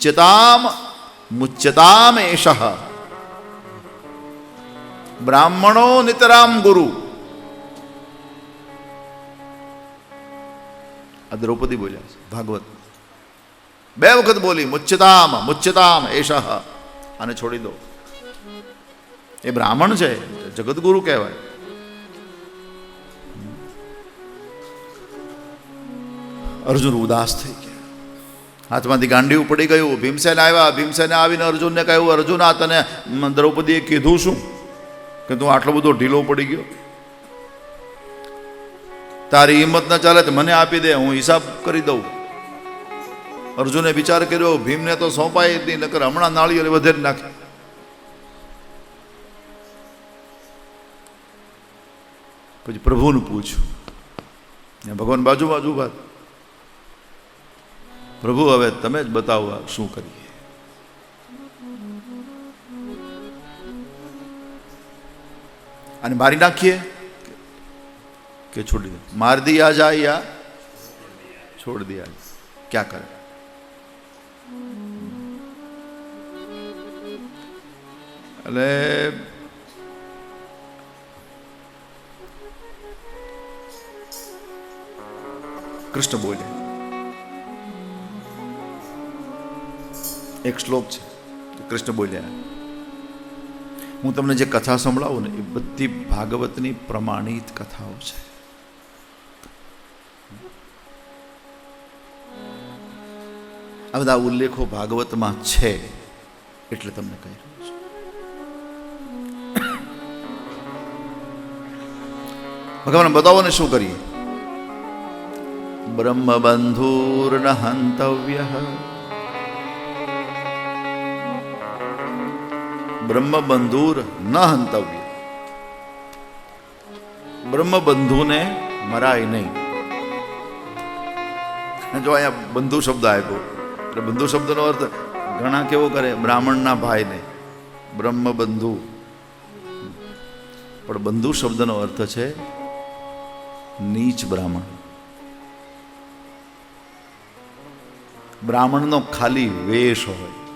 મુચ્યતામ મુચ્યતામ ash બ્રાહ્મણો નિતરામ ગુરુ આ દ્રૌપદી બોલ્યા ભાગવત બે વખત બોલી મુચ્યતામ મુચ્યતામ એષ આને છોડી દો એ બ્રાહ્મણ છે જગતગુરુ કહેવાય અર્જુન ઉદાસ થઈ ગયા હાથમાંથી ગાંડી પડી ગયું, ભીમસેન આવ્યા, ભીમસેને આવીને અર્જુનને કહ્યું, અર્જુન, આ તને દ્રૌપદીએ કીધું શું? કે તું આટલો બધો ઢીલો પડી ગયો. તારી હિંમત ન ચાલે તો મને આપી દે, હું હિસાબ કરી દઉં. અર્જુને વિચાર કર્યો, ભીમને તો સોંપાય જ નહીં નકર હમણાં નાળિયેર વધે નાખે. પછી પ્રભુને પૂછ્યું, ભગવાન બાજુ બાજુ વાત પ્રભુ, હવે તમે જ બતાવો શું કરીએ. અને મારી નાખીએ? કે છોડી દે? માર દિયા જાય યા છોડ દિયા ક્યાં કરે? એટલે કૃષ્ણ બોલે. એક શ્લોક છે. કૃષ્ણ બોલ્યા, હું તમને જે કથા સંભળાવું ને એ બધી ભાગવતની પ્રમાણિત કથાઓ છે. આ બધા ઉલ્લેખો ભાગવતમાં છે એટલે તમને કહી રહ્યો છું. ભગવાન બતાવો ને શું કરીએ? બ્રહ્મબંધુર્ન હંતવ્ય બ્રહ્મબંધુર ન હંતવ્ય. બ્રહ્મબંધુને મરાય નહીં. જો અહીંયા બંધુ શબ્દ આપ્યો. એટલે બંધુ શબ્દનો અર્થ ઘણા કેવો કરે? બ્રાહ્મણના ભાઈને. બ્રહ્મબંધુ. પણ બંધુ શબ્દનો અર્થ છે નીચ બ્રાહ્મણ. બ્રાહ્મણનો ખાલી વેશ હોય.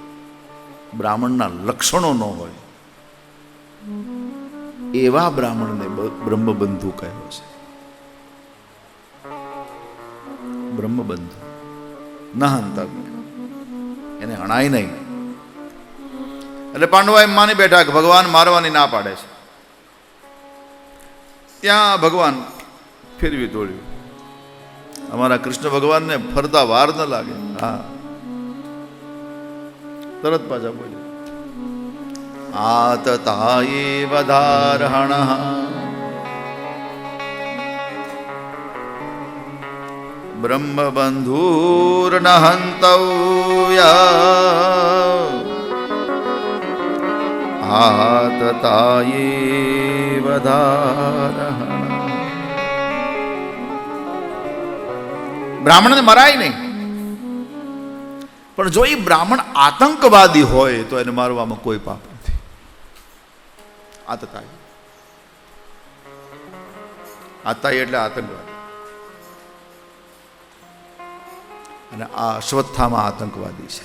બ્રાહ્મણના લક્ષણો ન હોય. એવા બ્રાહ્મણને બ્રહ્મબંધુ કહ્યો છે. બ્રહ્મબંધુ. ન એને હણાય નહીં. એટલે પાંડવા એમ માની બેઠા કે ભગવાન મારવાની ના પાડે છે. ત્યાં ભગવાન ફેરવી તોડ્યું અમારા કૃષ્ણ ભગવાનને ફરતા વાર ન લાગે. હા. તરત પાછા બોલે આતતાયે વધારહણ. બ્રહ્મબંધુર્ન હંતવ્ય વધારહણ. બ્રાહ્મણને મરાય નહીં. પણ જો એ બ્રાહ્મણ આતંકવાદી હોય, તો એને મારવામાં કોઈ પાપ નથી. આતતાઈ આતાઈ એટલે આતંકવાદી. અને આ અશ્વત્થામાં આતંકવાદી છે.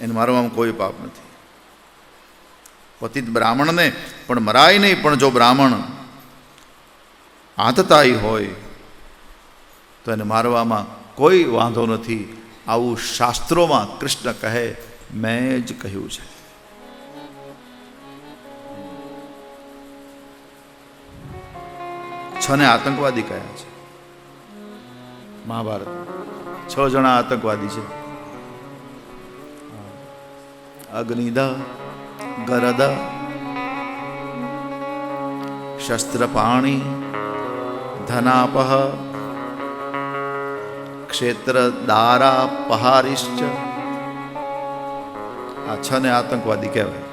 એને મારવામાં કોઈ પાપ નથી. પતિત બ્રાહ્મણને પણ મરાય નહીં, પણ જો બ્રાહ્મણ આતતાઈ હોય તો એને મારવામાં કોઈ વાંધો નથી. આવું શાસ્ત્રોમાં કૃષ્ણ કહે, મેં જ કહ્યું છે. છ ને આતંકવાદી કયા છે? મહાભારત. છ જણા આતંકવાદી છે. અગ્નિદ, ગરદ, શસ્ત્રપાણી, ધનાપહ ક્ષેત્ર દારા પહારિશ્ચ. આ છ ને આતંકવાદી કહેવાય.